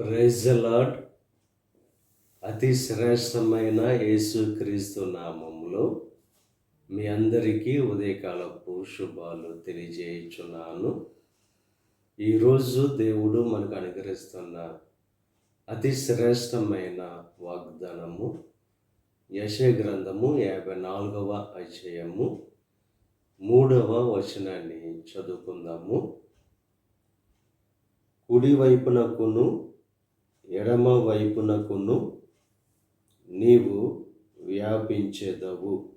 ప్రైజలాడ్ అతి శ్రేష్టమైన యేసుక్రీస్తు నామంలో మీ అందరికీ ఉదయకాలపు శుభాలు తెలియజేయుచున్నాను. ఈరోజు దేవుడు మనకు అనుగ్రహిస్తున్న అతి శ్రేష్టమైన వాగ్దానము యశ గ్రంథము యాభై నాలుగవ అధ్యాయము మూడవ వచనాన్ని చదువుకుందాము. కుడి వైపునకును ఎడమ వైపునకును నీవు వ్యాపించేదవు.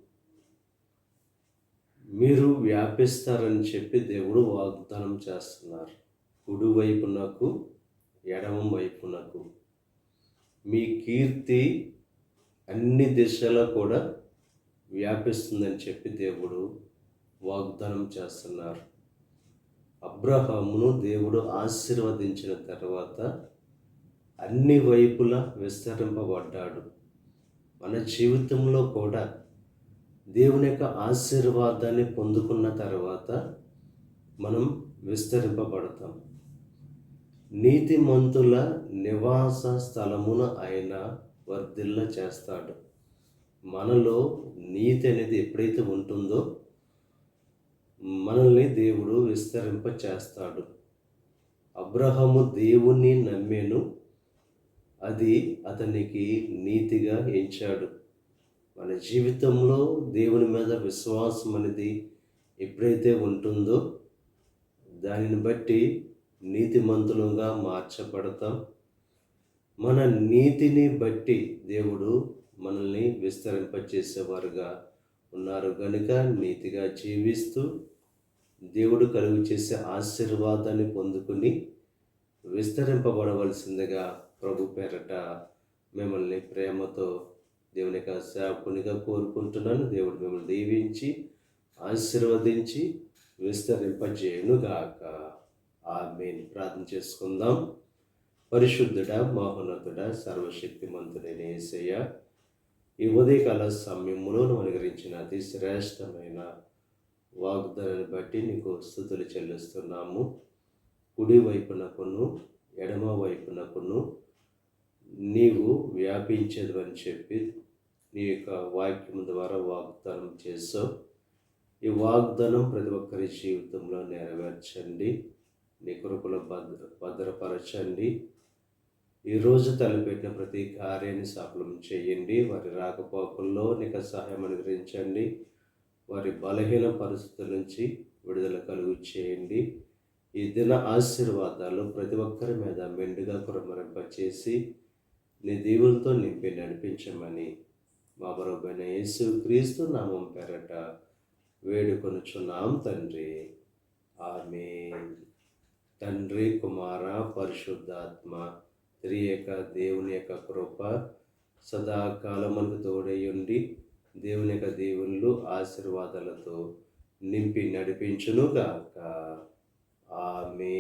మీరు వ్యాపిస్తారని చెప్పి దేవుడు వాగ్దానం చేస్తున్నారు. కుడి వైపునకు ఎడమ వైపునకు. మీ కీర్తి అన్ని దిశలో కూడా వ్యాపిస్తుందని చెప్పి దేవుడు వాగ్దానం చేస్తున్నారు. అబ్రహామును దేవుడు ఆశీర్వదించిన తర్వాత అన్ని వైపులా విస్తరింపబడ్డాడు. మన జీవితంలో కూడా దేవుని యొక్క ఆశీర్వాదాన్ని పొందుకున్న తర్వాత మనం విస్తరింపబడతాం. నీతిమంతుల నివాస స్థలమున ఆయన వర్ధిల్ల చేస్తాడు. మనలో నీతి అనేది ఎప్పుడైతే ఉంటుందో మనల్ని దేవుడు విస్తరింప చేస్తాడు అబ్రహము దేవుణ్ణి నమ్మేను. అది అతనికి నీతిగా ఎంచాడు. మన జీవితంలో దేవుని మీద విశ్వాసం అనేది ఎప్పుడైతే ఉంటుందో దానిని బట్టి నీతిమంతులుగా మార్చబడతాం. మన నీతిని బట్టి దేవుడు మనల్ని విస్తరింపచేసేవారుగా ఉన్నారు కనుక నీతిగా జీవిస్తూ దేవుడు కలుగు చేసే ఆశీర్వాదాన్ని పొందుకుని విస్తరింపబడవలసిందిగా ప్రభు పేరట మిమ్మల్ని ప్రేమతో దేవుని యొక్క సేవకునిగా కోరుకుంటున్నాను. దేవుడు మిమ్మల్ని దీవించి ఆశీర్వదించి విస్తరింపజేయునుగాక. ఆమెను. ప్రార్థన చేసుకుందాం. పరిశుద్ధుడ మహోన్నతుడ సర్వశక్తిమంతుడైన ఏసయ్య ఈ ఉదయకాల సమయంలో అనుగ్రహించిన అతి శ్రేష్టమైన వాగ్దానాన్ని బట్టి నీకు స్థుతులు చెల్లిస్తున్నాము. కుడి వైపునకును ఎడమ వైపునకును నీవు వ్యాపించదు అని చెప్పి నీ యొక్క వాక్యం ద్వారా వాగ్దానం చేసావు ఈ వాగ్దానం ప్రతి ఒక్కరి జీవితంలో నెరవేర్చండి. నీ కృపలో భద్ర భద్రపరచండి. ఈరోజు తలపెట్టిన ప్రతి కార్యాన్ని సఫలం చేయండి. వారి రాకపోకల్లో నీకు సహాయం అనుగ్రహించండి. వారి బలహీన పరిస్థితుల నుంచి విడుదల కలుగు చేయండి. ఈ దిన ఆశీర్వాదాలు ప్రతి ఒక్కరి మీద మెండుగా కురమరింపచేసి నీ దీవులతో నింపి నడిపించమని మా బరోబైన యేసు క్రీస్తు నామం పెరట వేడుకొనుచున్నాం తండ్రి. ఆమె తండ్రి కుమార పరిశుద్ధాత్మ త్రియక దేవుని యొక్క కృప సదాకాలములకు తోడయ్యుండి దేవుని యొక్క దేవుళ్ళు ఆశీర్వాదాలతో నింపి నడిపించునుగాక. ఆమె